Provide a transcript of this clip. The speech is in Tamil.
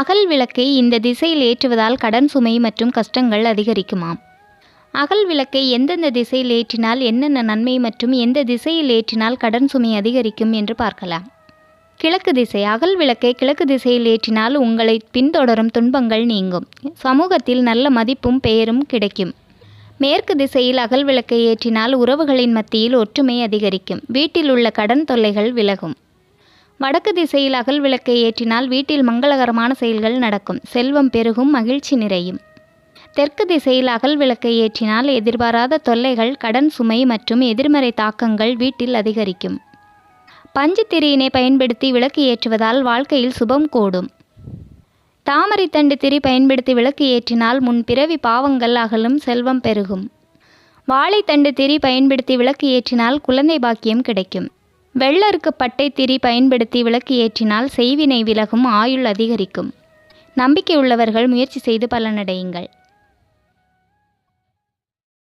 அகல் விளக்கை இந்த திசையில் ஏற்றுவதால் கடன் சுமை மற்றும் கஷ்டங்கள் அதிகரிக்குமாம். அகல் விளக்கை எந்தெந்த திசையில் ஏற்றினால் என்னென்ன நன்மை மற்றும் எந்த திசையில் ஏற்றினால் கடன் சுமை அதிகரிக்கும் என்று பார்க்கலாம். கிழக்கு திசை அகல் விளக்கை கிழக்கு திசையில் ஏற்றினால் உங்களை பின்தொடரும் துன்பங்கள் நீங்கும். சமூகத்தில் நல்ல மதிப்பும் பெயரும் கிடைக்கும். மேற்கு திசையில் அகல் விளக்கை ஏற்றினால் உறவுகளின் மத்தியில் ஒற்றுமை அதிகரிக்கும். வீட்டில் உள்ள கடன் தொல்லைகள் விலகும். வடக்கு திசையில் அகல் விளக்கை ஏற்றினால் வீட்டில் மங்களகரமான செயல்கள் நடக்கும். செல்வம் பெருகும் மகிழ்ச்சி நிறையும். தெற்கு திசையில் அகல் விளக்கை ஏற்றினால் எதிர்பாராத தொல்லைகள் கடன் சுமை மற்றும் எதிர்மறை தாக்கங்கள் வீட்டில் அதிகரிக்கும். பஞ்சுத்திரியினை பயன்படுத்தி விளக்கு ஏற்றுவதால் வாழ்க்கையில் சுபம் கூடும். தாமரை தண்டு திரி பயன்படுத்தி விளக்கு ஏற்றினால் முன் பிறவி பாவங்கள் அகலும் செல்வம் பெருகும். வாழைத்தண்டு திரி பயன்படுத்தி விளக்கு ஏற்றினால் குழந்தை பாக்கியம் கிடைக்கும். வெள்ளருக்கு பட்டை திரி பயன்படுத்தி விளக்கு ஏற்றினால் செய்வினை விலகும் ஆயுள் அதிகரிக்கும். நம்பிக்கை உள்ளவர்கள் முயற்சி செய்து பலனடையுங்கள்.